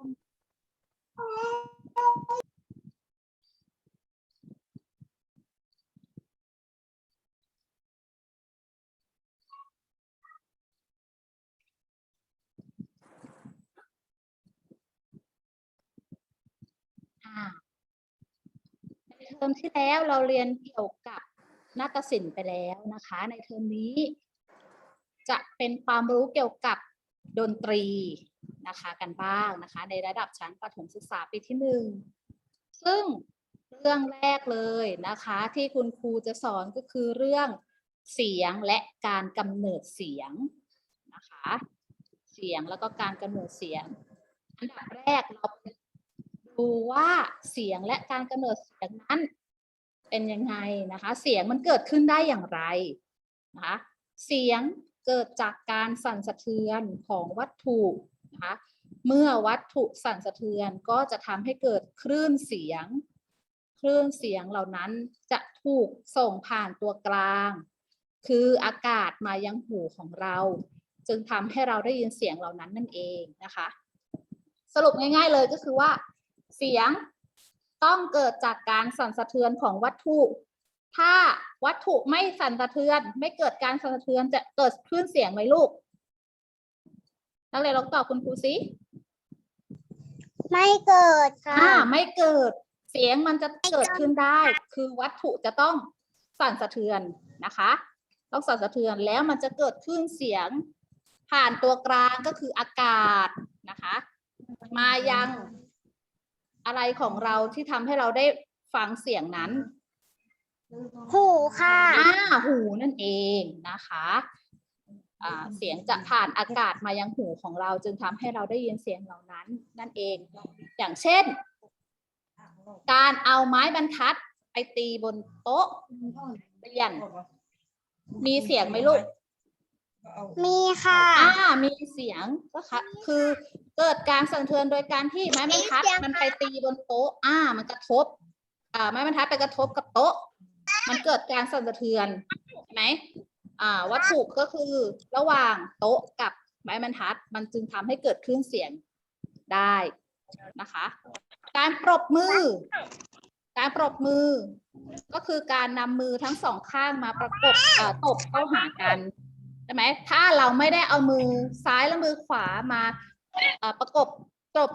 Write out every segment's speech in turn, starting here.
อ่าในเทอมที่แล้วเราเรียนเกี่ยวกับนาฏศิลป์ไปแล้วนะคะ ในเทอมนี้ จะเป็นความรู้เกี่ยวกับดนตรี นะคะกันบ้างนะคะ ในระดับชั้นประถมศึกษาปีที่หนึ่งซึ่งเรื่องแรกเลยนะคะ ที่คุณครูจะสอนก็คือเรื่องเสียงและการกำเนิดเสียงนะคะ เสียงแล้วก็การกำเนิดเสียง อันดับแรกเราดูว่าเสียงและการกำเนิดเสียงนั้น เป็นยังไงนะคะ เสียงมันเกิดขึ้นได้อย่างไรนะคะ เสียงเกิดจากการสั่นสะเทือนของวัตถุ นะคะเมื่อวัตถุสั่นสะเทือนก็จะทำให้เกิดคลื่นเสียง คลื่นเสียงเหล่านั้นจะถูกส่งผ่านตัวกลาง คืออากาศมายังหูของเรา จึงทำให้เราได้ยินเสียงเหล่านั้นนั่นเองนะคะ สรุปง่าย ๆเลยก็คือว่า เสียงต้องเกิดจากการสั่นสะเทือนของวัตถุ ถ้าวัตถุไม่สั่นสะเทือน ไม่เกิดการสั่นสะเทือนจะเกิดคลื่นเสียงไหมลูก นักเรียนลองตอบคุณครูสิไม่เกิดค่ะ อ่าไม่เกิดเสียงมันจะเกิดขึ้นได้ คือวัตถุจะต้องสั่นสะเทือนนะคะ ต้องสั่นสะเทือนแล้วมันจะเกิดคลื่นเสียงผ่านตัวกลางก็คืออากาศนะคะ มายังอะไรของเราที่ทำให้เราได้ฟังเสียงนั้น หูค่ะ อ่าหูนั่นเองนะคะอ่า เสียงจะผ่านอากาศมายังหูของเรา จึงทำให้เราได้ยินเสียงเหล่านั้น นั่นเอง อย่างเช่น การเอาไม้บรรทัดไปตีบนโต๊ะเรียนมีเสียงไหมลูก มีค่ะอ่ามีเสียงก็ค่ะคือเกิดการสั่นสะเทือนโดยการที่ไม้บรรทัดมีเสียงมันไปตีบนโต๊ะอ่า มันกระทบ อ่า ไม้บรรทัดไปกระทบกับโต๊ะ มันเกิดการสั่นสะเทือนใช่ไหม อ่าวัตถุก็คือระหว่างโต๊ะกับไม้บรรทัด มันจึงทำให้เกิดคลื่นเสียงได้นะคะ การปรบมือ การปรบมือ ก็คือการนำมือทั้งสองข้างมาประกบเอ่อตบเข้าหากันใช่ไหมถ้าเราไม่ได้เอามือซ้ายและมือขวามาเอ่อประกบตบ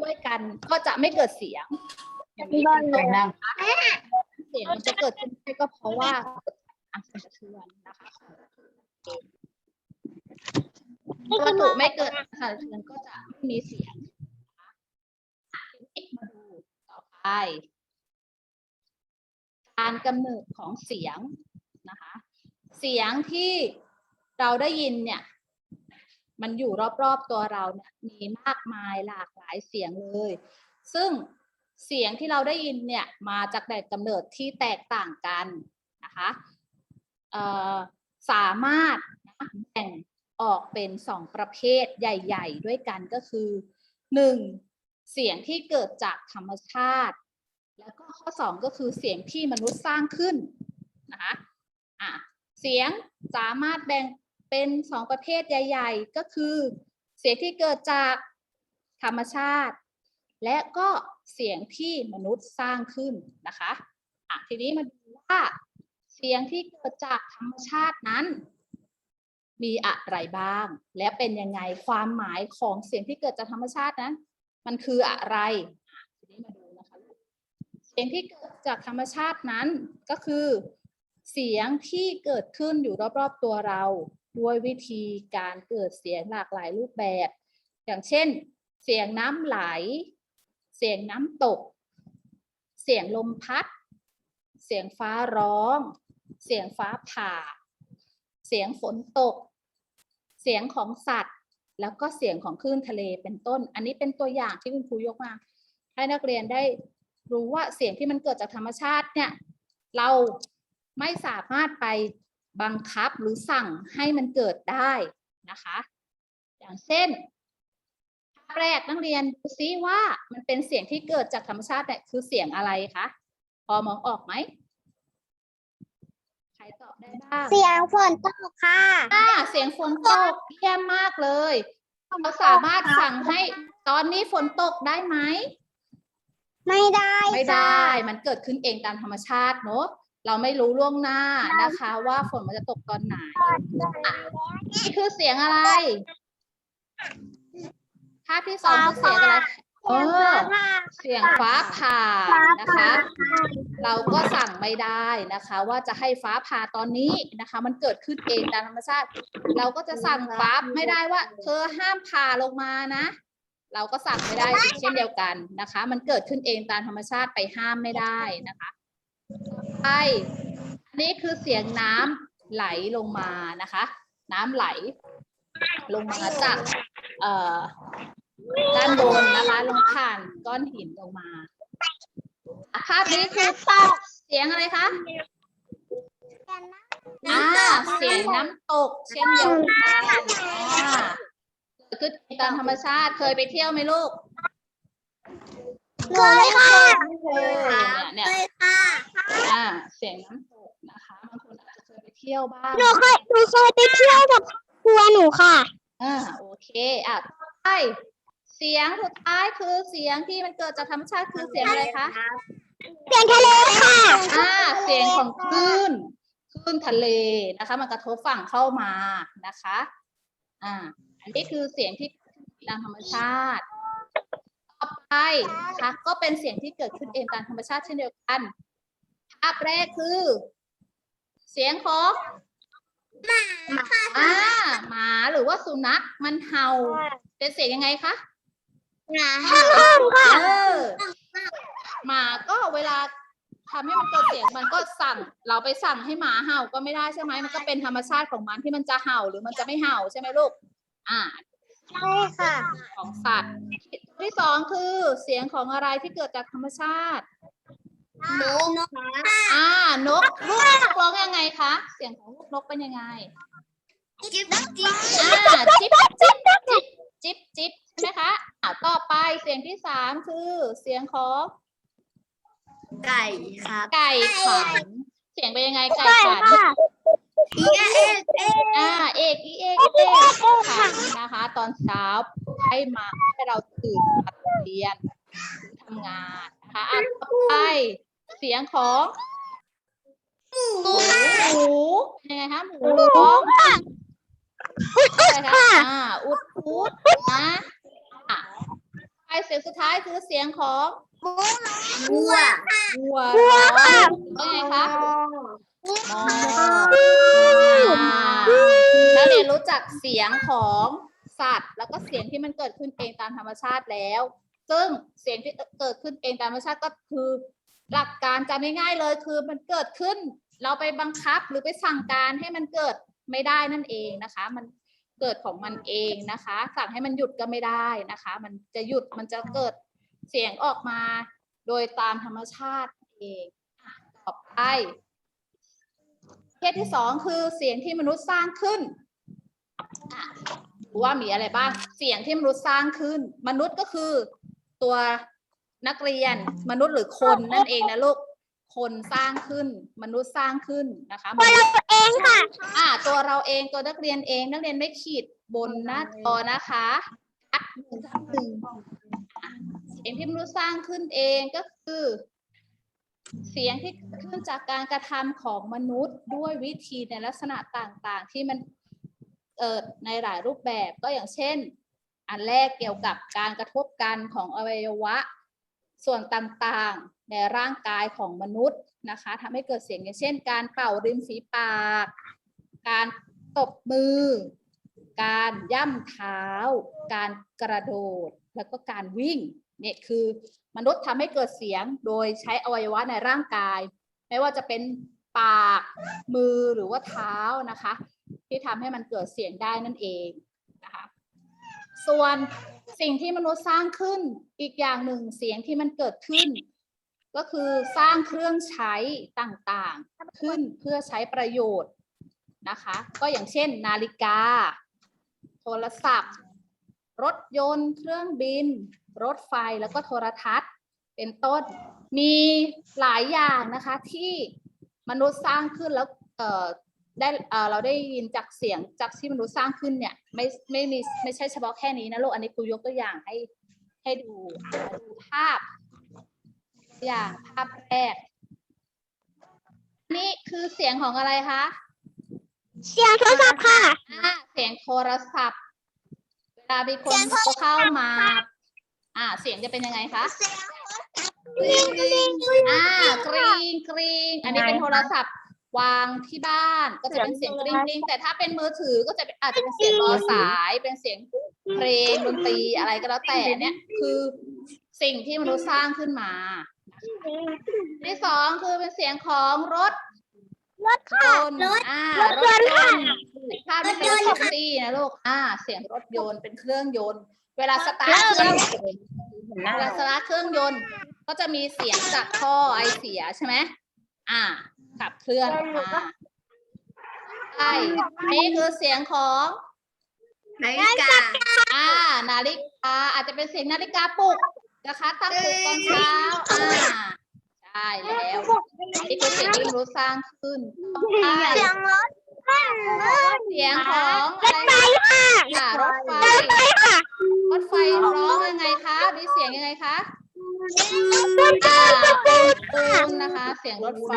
ด้วยกันก็จะไม่เกิดเสียงอย่างนี้เป็นต้นนะคะเสียงมันจะเกิดขึ้นได้ก็เพราะว่าอักสะเทือน นะคะวัตถุไม่เกิดอักสะเทือนก็จะไม่มีเสียงนะคะทีนี้มาดูต่อไป การกำเนิดของเสียงนะคะ เสียงที่เราได้ยินเนี่ย มันอยู่รอบๆตัวเราเนี่ยมีมากมายหลากหลายเสียงเลย ซึ่งเสียงที่เราได้ยินเนี่ยมาจากแหล่งกำเนิดที่แตกต่างกันนะคะสามารถ ออกเป็นสองประเภทใหญ่ ๆ ด้วยกันก็คือหนึ่งเสียงที่เกิดจากธรรมชาติ แล้วก็ข้อสองก็คือเสียงที่มนุษย์สร้างขึ้นนะคะอะเสียงสามารถแบ่งเป็นสองประเภทใหญ่ ๆ ก็คือ เสียงที่เกิดจากธรรมชาติ และก็เสียงที่มนุษย์สร้างขึ้นนะคะอะทีนี้มาดูว่าเสียงที่เกิดจากธรรมชาตินั้น มีอะไรบ้าง และเป็นยังไงความหมายของเสียงที่เกิดจากธรรมชาตินั้น มันคืออะไรทีนี้มาดูนะคะลูกเสียงที่เกิดจากธรรมชาตินั้นก็คือ เสียงที่เกิดขึ้นอยู่รอบๆตัวเรา ด้วยวิธีการเกิดเสียงหลากหลายรูปแบบ อย่างเช่น เสียงน้ำไหล เสียงน้ำตก เสียงลมพัด เสียงฟ้าร้อง เสียงฟ้าผ่าเสียงฝนตก เสียงของสัตว์ แล้วก็เสียงของคลื่นทะเลเป็นต้น อันนี้เป็นตัวอย่างที่คุณครูยกมา ให้นักเรียนได้รู้ว่าเสียงที่มันเกิดจากธรรมชาติเนี่ยเราไม่สามารถไปบังคับหรือสั่งให้มันเกิดได้นะคะ อย่างเช่นแรกนักเรียนดูซิว่ามันเป็นเสียงที่เกิดจากธรรมชาติเนี่ยคือเสียงอะไรคะพอมองออกไหม รตอบได้บ้างเสียงฝนตกค่ะ อ่าเสียงฝนตกเยี่ยมมากเลยเราสามารถสั่งให้ตอนนี้ฝนตกได้ไหม ไม่ได้ไม่ได้ มันเกิดขึ้นเองตามธรรมชาติเนอะเราไม่รู้ล่วงหน้านะคะ ว่าฝนมันจะตกตอนไหนอะนี่คือเสียงอะไรภาพที่สองคือเสียงอะไร เออเสียงฟ้าผ่านะคะ เราก็สั่งไม่ได้นะคะ ว่าจะให้ฟ้าผ่าตอนนี้นะคะ มันเกิดขึ้นเองตามธรรมชาติ เราก็จะสั่งฟ้าไม่ได้ว่า เธอห้ามผ่าลงมานะ เราก็สั่งไม่ได้อีกเช่นเดียวกันนะคะ มันเกิดขึ้นเองตามธรรมชาติไปห้ามไม่ได้นะคะไปอันนี้คือเสียงน้ำไหลลงมานะคะ น้ำไหล ลงมาจากเอ่อ ด้านบนนะคะลงผ่านก้อนหินลงมาภาพนี้คือเสียงอะไรคะอ่าเสียงน้ำตกเช่นเดียวกันอ่าเกิดขึ้นตามธรรมชาติเคยไปเที่ยวไหมลูกเคยค่ะเออเนี่ยเคเนี่ยยค่ะอ่าเสียงน้ำตกนะคะบางคนอาจจะเคยไปเที่ยวบ้างหนูเคยหนูเคยไปเที่ยวกับครัวหนูค่ะอ่าโอเคอะต่อไป เสียงสุดท้ายคือเสียงที่มันเกิดจากธรรมชาติคือเสียงอะไรคะเสียงทะเลค่ะอ่าเสียงของคลื่นคลื่นทะเลนะคะ มันกระทบฝั่งเข้ามานะคะอ่าอันนี้คือเสียงที่ตามธรรมชาติ ต่อไปนะคะก็เป็นเสียงที่เกิดขึ้นเองตามธรรมชาติเช่นเดียวกันภาพแรกคือ เสียงของอ่าหมาหรือว่าสุนัขมันเห่า เป็นเสียงยังไงคะ ห้องห้องค่ะเออหมาก็เวลาทำให้มันเกิดเสียงมันก็สั่ง เราไปสั่งให้หมาเห่าก็ไม่ได้ใช่ไหมมันก็เป็นธรรมชาติของมันที่มันจะเห่าหรือมันจะไม่เห่าใช่ไหมลูก อ่า ใช่ค่ะของสัตว์ตัวที่สองคือเสียงของอะไรที่เกิดจากธรรมชาติ นกนกอ่านกลูกนกร้องยังไงคะ เสียงของลูกนกเป็นยังไง จิ๊บจิ๊บอ่าจิ๊บจิ๊บจิ๊บ จิ๊บจิ๊บใช่ไหมคะอ่าต่อไปเสียงที่สามคือเสียงของไก่ครับไก่ขันเสียงเป็นยังไงไก่ไก่ขันค่ะอีเอเอเออ่าเอกอีเอกเอกขันนะคะ ตอนเช้าให้มาให้เราตื่นมาเรียนทำงานนะคะอะต่อไปเสียงของหมูหมูเป็นยังไงคะหมูร้อง อะไรคะอ่าอุดอุดนะอะไปเสียงสุดท้ายคือเสียงของวัววัวร้องเป็นไงคะมอแล้วเรียนรู้จักเสียงของสัตว์ แล้วก็เสียงที่มันเกิดขึ้นเองตามธรรมชาติแล้ว ซึ่งเสียงที่เกิดขึ้นเองตามธรรมชาติก็คือ หลักการจำง่ายๆเลยคือมันเกิดขึ้น เราไปบังคับหรือไปสั่งการให้มันเกิด ไม่ได้นั่นเองนะคะ มันเกิดของมันเองนะคะ สั่งให้มันหยุดก็ไม่ได้นะคะ มันจะหยุดมันจะเกิดเสียงออกมา โดยตามธรรมชาติเองต่อไปประเภทที่สองคือเสียงที่มนุษย์สร้างขึ้นดูว่ามีอะไรบ้าง เสียงที่มนุษย์สร้างขึ้น มนุษย์ก็คือตัวนักเรียนมนุษย์หรือคนนั่นเองนะลูก คนสร้างขึ้น มนุษย์สร้างขึ้นนะคะมนุษย์เองค่ะอ่าตัวเราเองตัวนักเรียนเอง นักเรียนไม่ขีดบนหน้าจอนะคะอัดหนึ่งทับหนึ่งอะเสียงที่มนุษย์สร้างขึ้นเองก็คือ เสียงที่เกิดขึ้นจากการกระทำของมนุษย์ด้วยวิธีในลักษณะต่างๆ ที่มันเกิดในหลายรูปแบบก็อย่างเช่น อันแรกเกี่ยวกับการกระทบกันของอวัยวะส่วนต่างๆ ในร่างกายของมนุษย์นะคะทำให้เกิดเสียงอย่างเช่น การเป่าริมฝีปาก การตบมือ การย่ำเท้า การกระโดด แล้วก็การวิ่งเนี่ยคือมนุษย์ทำให้เกิดเสียงโดยใช้อวัยวะในร่างกาย ไม่ว่าจะเป็นปากมือหรือว่าเท้านะคะ ที่ทำให้มันเกิดเสียงได้นั่นเองนะคะส่วนสิ่งที่มนุษย์สร้างขึ้นอีกอย่างหนึ่งเสียงที่มันเกิดขึ้น ก็คือสร้างเครื่องใช้ต่างๆ ขึ้นเพื่อใช้ประโยชน์นะคะ ก็อย่างเช่น นาฬิกา โทรศัพท์ รถยนต์ เครื่องบิน รถไฟแล้วก็โทรทัศน์ เป็นต้นมีหลายอย่างนะคะที่มนุษย์สร้างขึ้นแล้วเออได้เออเราได้ยินจากเสียงจากที่มนุษย์สร้างขึ้นเนี่ยไม่ไม่มีไม่ใช่เฉพาะแค่นี้นะลูกอันนี้ครูยกตัวอย่างให้ให้ดูดูภาพ อย่างภาพแรก นี่คือเสียงของอะไรคะ เสียงโทรศัพท์ค่ะ อ่าเสียงโทรศัพท์ เวลามีคนโทรเข้ามา อ่า เสียงจะเป็นยังไงคะอ่ากรีงกรีงอันนี้เป็นโทรศัพท์วางที่บ้านก็จะเป็นเสียงกริ๊งกริ๊งแต่ถ้าเป็นมือถือก็จะเป็นอาจจะเป็นเสียงรอสายเป็นเสียงเพลงดนตรีอะไรก็แล้วแต่เนี่ย คือสิ่งที่มนุษย์สร้างขึ้นมาอัน ที่สองคือเป็นเสียงของรถรถค่ะยนต์อ่ารถยนต์ถ้าไม่เป็นรถแท็กซี่นะลูกอ่า เสียงรถยนต์เป็นเครื่องยนต์ เวลาสตาร์ทเครื่องเวลาสตาร์ทเครื่องยนต์ ก็จะมีเสียงจากท่อไอเสียใช่ไหมอ่า ขับเคลื่อนออกมาใช่นี่คือเสียงของ นาฬิกา อ่า นาฬิกาอาจจะเป็นเสียงนาฬิกาปลุก นะคะตั้งปลุกตอนเช้าอ่าใช่แล้วนี่คือสิ่งที่มนุษย์สร้างขึ้นต่อไปเสียงรถเสียงของอะไรไฟค่ะค่ะรถไฟไฟค่ะรถไฟร้องยังไงคะมีเสียงยังไงคะปูนอ่าปูนปูนนะคะ เสียงรถไฟ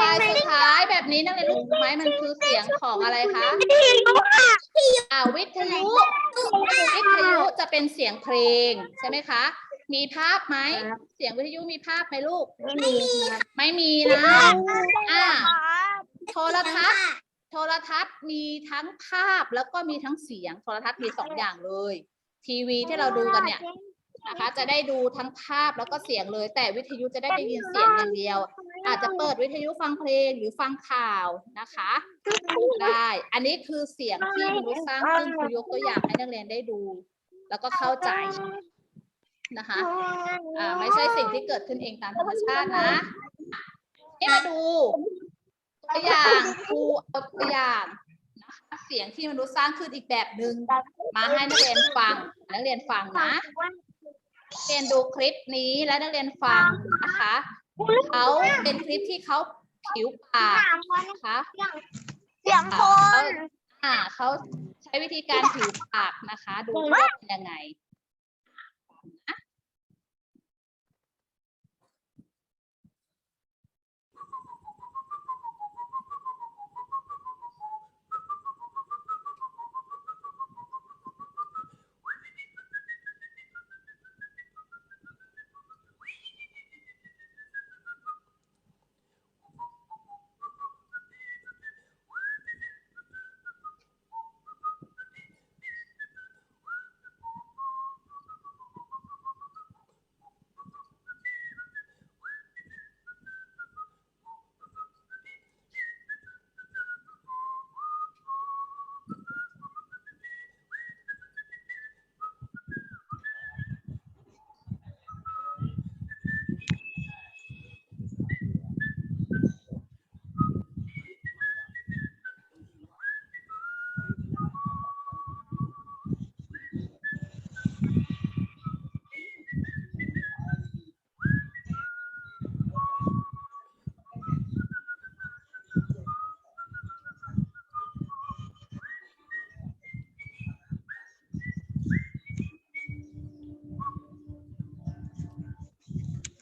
ปลายสุดท้ายแบบนี้นักเรียนรู้ไหมมันคือเสียงของอะไรคะอ่าวิทยุวิทยุ จะเป็นเสียงเพลงใช่ไหมคะ มีภาพไหม เสียงวิทยุมีภาพไหมลูกไม่มีนะอ่าโทรทัศน์ โทรทัศน์มีทั้งภาพแล้วก็มีทั้งเสียง โทรทัศน์มีสองอย่างเลย ทีวีที่เราดูกันเนี่ยนะคะจะได้ดูทั้งภาพแล้วก็เสียงเลย แต่วิทยุจะได้ได้ยินเสียงอย่างเดียว อาจจะเปิดวิทยุฟังเพลงหรือฟังข่าวนะคะ ได้ อันนี้คือเสียงที่มนุษย์สร้างขึ้นครูยกตัวอย่างให้นักเรียนได้ดู แล้วก็เข้าใจนะคะอ่าไม่ใช่สิ่งที่เกิดขึ้นเองตามธรรมชาตินะนี่มาดูตัวอย่างครูเอาตัวอย่างนะคะเสียงที่มนุษย์สร้างขึ้นอีกแบบหนึ่งมาให้นักเรียนฟังนักเรียนฟังนะนักเรียนดูคลิปนี้แล้วนักเรียนฟังนะคะเขาเป็นคลิปที่เขาผิวปากนะคะเสียงคนอ่า เขาใช้วิธีการถือปากนะคะ ดูว่าเป็นยังไง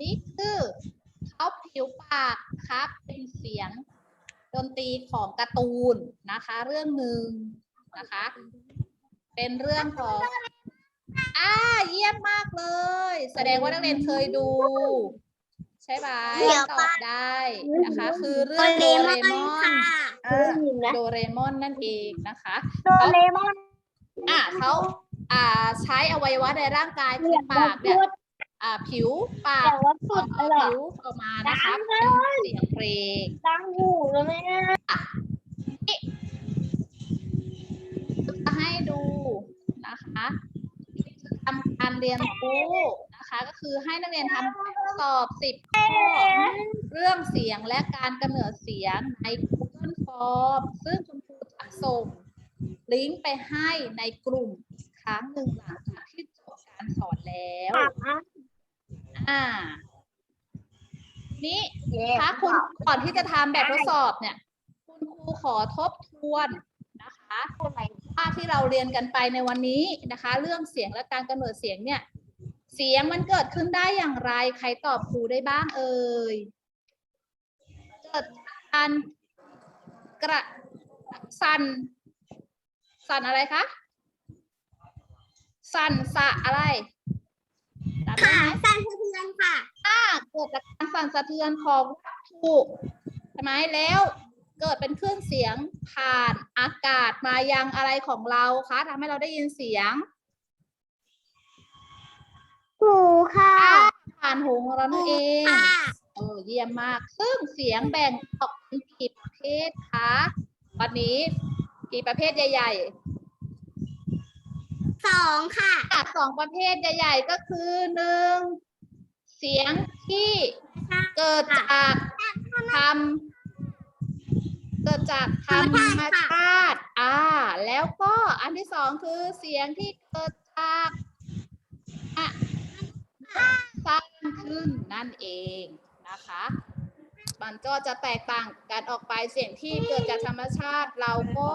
นี่คือเขาผิวปากครับ เป็นเสียงดนตรีของการ์ตูนนะคะ เรื่องหนึ่งนะคะ เป็นเรื่องของอ่าเยี่ยมมากเลย แสดงว่านักเรียนเคยดู ใช่ไหมตอบได้นะคะ คือเรื่องโดเรมอนอ่าโดเรมอนนั่นเองนะคะโดเรมอนอ่าเขาอ่าใช้อวัยวะในร่างกายคือปากเนี่ย อ่าผิวปากแต่ว่าสุดเอาเลยผิวออกมานะคะเป็นเสียงเพลงดังหูเลยแม่จะให้ดูนะคะทำการเรียนรู้นะคะ ก็คือให้นักเรียนทำแบบสอบสิบข้อเรื่องเสียงและการกำเนิดเสียงใน Google Form ซึ่งคุณครูจะส่งลิงก์ไปให้ในกลุ่มอีกครั้งหนึ่งหลังจากที่จบการสอนแล้ว อ่า นี่ถ้าคุณก่อนที่จะทำแบบทดสอบเนี่ย คุณครูขอทบทวนนะคะว่าที่เราเรียนกันไปในวันนี้นะคะ เรื่องเสียงและการกำเนิดเสียงเนี่ย เสียงมันเกิดขึ้นได้อย่างไร ใครตอบครูได้บ้างเอ่ย เกิดจากการกระสั่นสั่นอะไรคะ สั่นสะอะไร จำได้ค่ะไหมสั่นสะเทือนค่ะถ้าเกิดจากการสั่นสะเทือนของวัตถุใช่ไหมแล้วเกิดเป็นคลื่นเสียงผ่านอากาศมายังอะไรของเราคะทำให้เราได้ยินเสียงหูค่ะ ผ่านหูของเรานั่นเองค่ะเออเยี่ยมมากซึ่งเสียงแบ่งออกเป็นกี่ประเภทคะวันนี้กี่ประเภทใหญ่ สองค่ะสองประเภทใหญ่ๆก็คือหนึ่งเสียงที่เกิดจากทำเกิดจากธรรมชาติอ่า แล้วก็อันที่สองคือเสียงที่เกิดจากสร้างขึ้นนั่นเองนะคะ มันก็จะแตกต่างกันออกไปเสียงที่เกิดจากธรรมชาติเราก็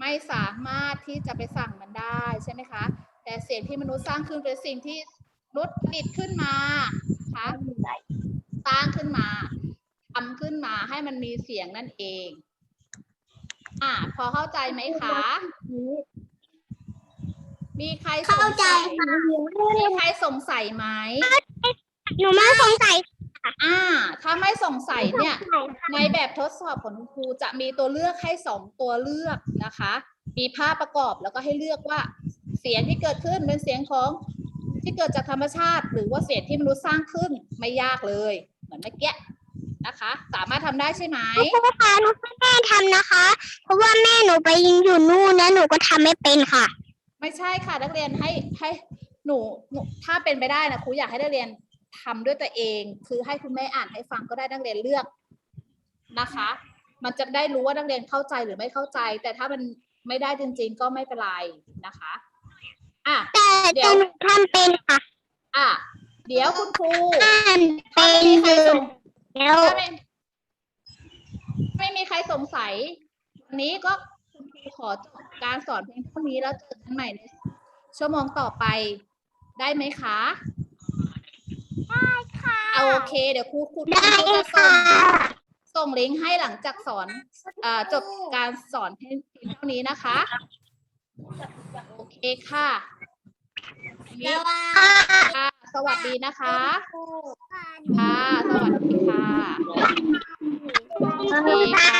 ไม่สามารถที่จะไปสั่งมันได้ใช่ไหมคะ แต่เสียงที่มนุษย์สร้างขึ้นเป็นสิ่งที่มนุษย์ผลิตขึ้นมานะคะสร้างขึ้นมาทำขึ้นมาให้มันมีเสียงนั่นเอง อ่า พอเข้าใจไหมคะ มีใครสเข้างใจสัยค่ะมีใครสงสัยไหม หนูไม่สงสัย อ่า ถ้าไม่สงสัยเนี่ย ในแบบทดสอบของคุณครูจะมีตัวเลือกให้สองตัวเลือกนะคะ มีภาพประกอบแล้วก็ให้เลือกว่า เสียงที่เกิดขึ้นเป็นเสียงของที่เกิดจากธรรมชาติ หรือว่าเสียงที่มนุษย์สร้างขึ้นไม่ยากเลย เหมือนเมื่อกี้นะคะ สามารถทำได้ใช่ไหมครูคะหนูให้แม่ทำนะคะ เพราะว่าแม่หนูไปยิงอยู่นู่นแล้วหนูก็ทำไม่เป็นค่ะ ไม่ใช่ค่ะนักเรียนให้ให้หนูหนูถ้าเป็นไปได้นะครูอยากให้นักเรียน ทำด้วยตัวเอง คือให้คุณแม่อ่านให้ฟังก็ได้นักเรียนเลือกนะคะ มันจะได้รู้ว่านักเรียนเข้าใจหรือไม่เข้าใจ แต่ถ้ามันไม่ได้จริง ๆ ก็ไม่เป็นไรนะคะอะแต่เดี๋ยแต่วหนูทำเป็นค่ะอะเดี๋ยวคุณครูทำถ้าเป็ไม่นมีอใครยู่สงแล้วถ้าไม่ไม่มีใครสงสัยวันนี้ก็คุณครูขอจบการสอนเพียงเท่านี้แล้วเจอกันใหม่ในชั่วโมงต่อไปได้ไหมคะ ได้ค่ะเอาโอเค เดี๋ยวครูครูครูจะส่งส่งลิงก์ให้หลังจากสอนอ่าจบการสอนเพียงเท่านี้นะคะ โอเคค่ะนี่ค่ะ สวัสดีนะคะค่ะสวัสดีค่ะโอเคค่ะ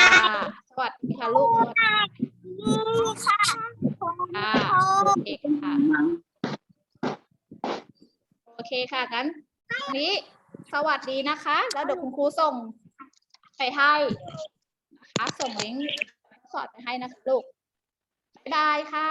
สวัสดีค่ะลูกค่ะค่ะโอเคค่ะโอเคค่ะงั้น นี้ สวัสดีนะคะ แล้วเดี๋ยวคุณครูส่งไปให้นะคะส่งลิงก์สอดไปให้นะคะลูกได้ค่ะ